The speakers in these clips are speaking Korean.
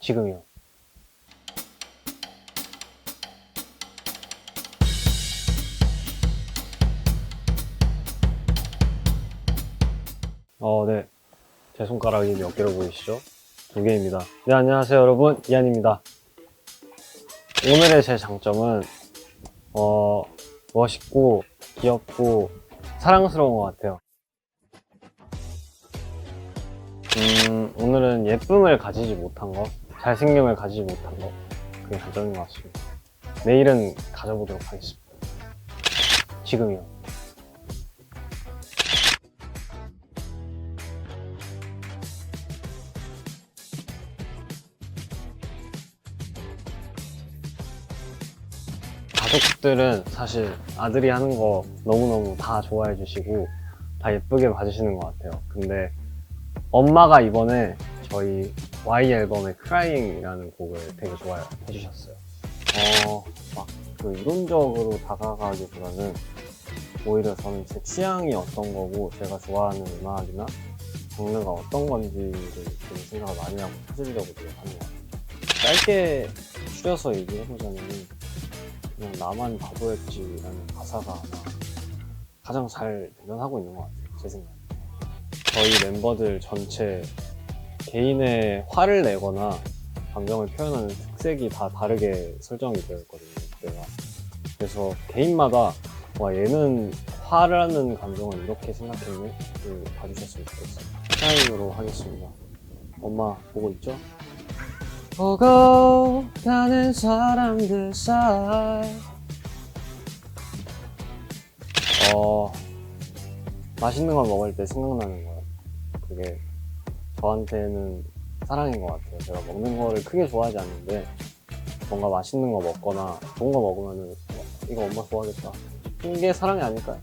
지금이요. 어, 네. 제 손가락이 몇 개로 보이시죠? 두 개입니다. 네, 안녕하세요, 여러분. 이한입니다. 오늘의 제 장점은, 어, 멋있고, 귀엽고, 사랑스러운 것 같아요. 음, 오늘은 예쁨을 가지지 못한 거, 잘생김을 가지지 못한 거, 그게 장점인 것 같습니다. 내일은 가져보도록 하겠습니다. 지금이요. 가족들은 사실 아들이 하는 거 너무너무 다 좋아해 주시고 다 예쁘게 봐주시는 것 같아요. 근데 엄마가 이번에 저희 Y 앨범의 Crying이라는 곡을 되게 좋아해 주셨어요. 어, 막그 이론적으로 다가가기보다는 오히려 저는 제 취향이 어떤 거고 제가 좋아하는 음악이나 장르가 어떤 건지를 되게 생각을 많이 하고 찾으려고 노력하는 것 같아요. 짧게 추려서 얘기해보자면 그냥 나만 바보였지라는 가사가 아마 가장 잘 대변하고 있는 것 같아요. 제 생각에. 저희 멤버들 전체 개인의 화를 내거나 감정을 표현하는 특색이 다 다르게 설정이 되어 있거든요. 그때가. 그래서 개인마다 와 얘는 화라는 감정을 이렇게 생각했네 를 봐주셨으면 좋겠어요. 타임으로 하겠습니다. 엄마 보고 있죠? 보고 가는 사람들 사이 어 맛있는 걸 먹을 때 생각나는 거예요 그게 저한테는 사랑인 것 같아요 제가 먹는 거를 크게 좋아하지 않는데 뭔가 맛있는 거 먹거나 좋은 거 먹으면은 어, 이거 엄마 좋아하겠다 이게 사랑이 아닐까요?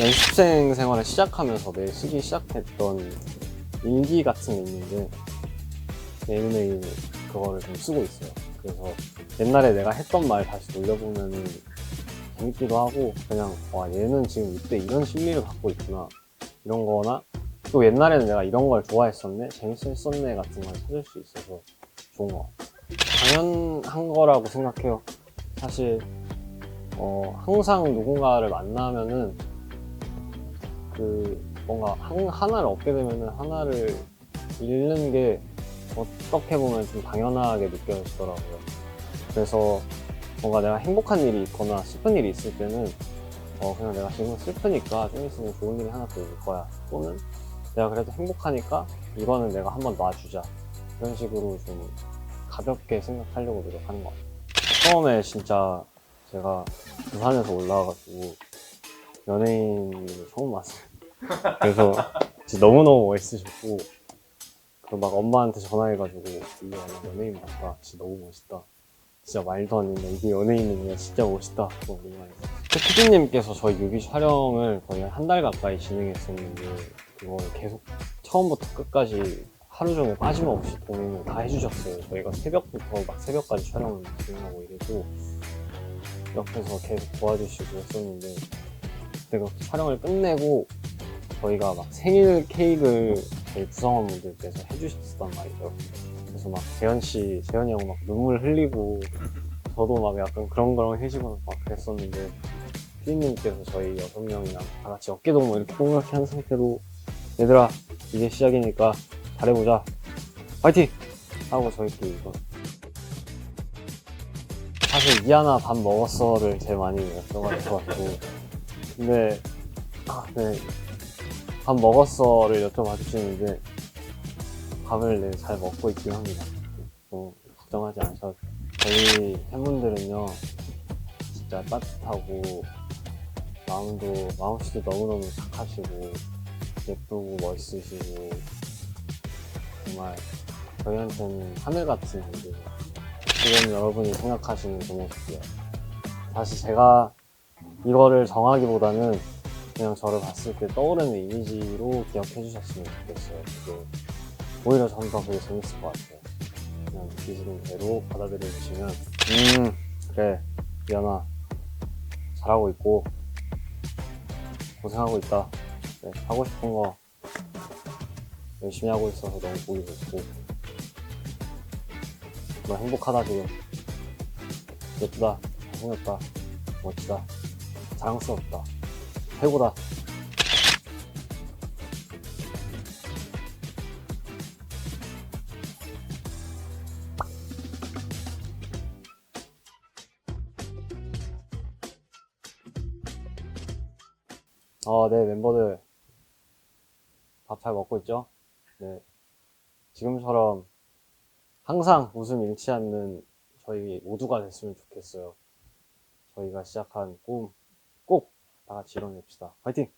연습생 생활을 시작하면서 내 쓰기 시작했던 일기 같은 게 있는데 매일매일 그거를 좀 쓰고 있어요. 그래서 옛날에 내가 했던 말 다시 돌려보면은 재밌기도 하고 그냥 와 얘는 지금 이때 이런 심리를 갖고 있구나 이런 거나 또 옛날에는 내가 이런 걸 좋아했었네 재밌었네 같은 걸 찾을 수 있어서 좋은 것 같아요. 당연한 거라고 생각해요. 사실 어, 항상 누군가를 만나면은 그 뭔가 한, 하나를 얻게 되면은 하나를 잃는 게 어떻게 보면 좀 당연하게 느껴지더라고요. 그래서 뭔가 내가 행복한 일이 있거나 슬픈 일이 있을 때는 어 그냥 내가 지금 슬프니까 좀 있으면 좋은 일이 하나 더 올 거야. 또는 내가 그래도 행복하니까 이거는 내가 한번 놔주자. 이런 식으로 좀 가볍게 생각하려고 노력하는 것 같아요. 처음에 진짜 제가 부산에서 올라와가지고 연예인을 처음 봤어요. 그래서 진짜 너무너무 멋있으셨고 그막 엄마한테 전화해가지고 이게 나 연예인 봤다 진짜 너무 멋있다 진짜 말도 안 된다 이게 연예인이면 진짜 멋있다 그거 말했어요 그 PD님께서 저희 뮤비 촬영을 거의 한 달 가까이 진행했었는데 그걸 계속 처음부터 끝까지 하루 종일 빠짐없이 동행을 다 해주셨어요 저희가 새벽부터 막 새벽까지 촬영을 진행하고 이래도 옆에서 계속 도와주시고 했었는데 그때 그 촬영을 끝내고 저희가 막 생일 케이크를 저희 구성원분들께서 해주셨단 말이죠. 그래서 막 재현 씨, 재현이 형 막 눈물 흘리고 저도 막 약간 그렁그렁 해지고 막 그랬었는데 피디님께서 저희 여섯 명이랑 다 같이 어깨 동무 이렇게 동그랗게 한 상태로 얘들아 이제 시작이니까 잘해보자 파이팅! 하고 저희끼리 이거 사실 이하나 밥 먹었어를 제일 많이 여쭤가지고 근데 아, 네. 밥 먹었어를 여쭤봐 주시는데 밥을 네, 잘 먹고 있긴 합니다. 뭐 걱정하지 않으셔도. 저희 팬분들은요 진짜 따뜻하고 마음도 마음씨도 너무너무 착하시고 예쁘고 멋있으시고 정말 저희한테는 하늘 같은 분들 지금 여러분이 생각하시는 그 모습이요. 사실 제가 이거를 정하기보다는 그냥 저를 봤을 때 떠오르는 이미지로 기억해 주셨으면 좋겠어요. 그게 오히려 저는 더 그게 재밌을 것 같아요. 그냥 느끼시는 대로 받아들여 주시면 음 그래 미안아 잘하고 있고 고생하고 있다. 그래, 하고 싶은 거 열심히 하고 있어서 너무 보기 좋고 너 행복하다 지금. 예쁘다. 잘생겼다. 멋지다. 자랑스럽다. 최고다. 어, 네, 멤버들. 밥 잘 먹고 있죠? 네. 지금처럼 항상 웃음 잃지 않는 저희 모두가 됐으면 좋겠어요. 저희가 시작한 꿈 꼭 다 같이 이뤄냅시다. 화이팅!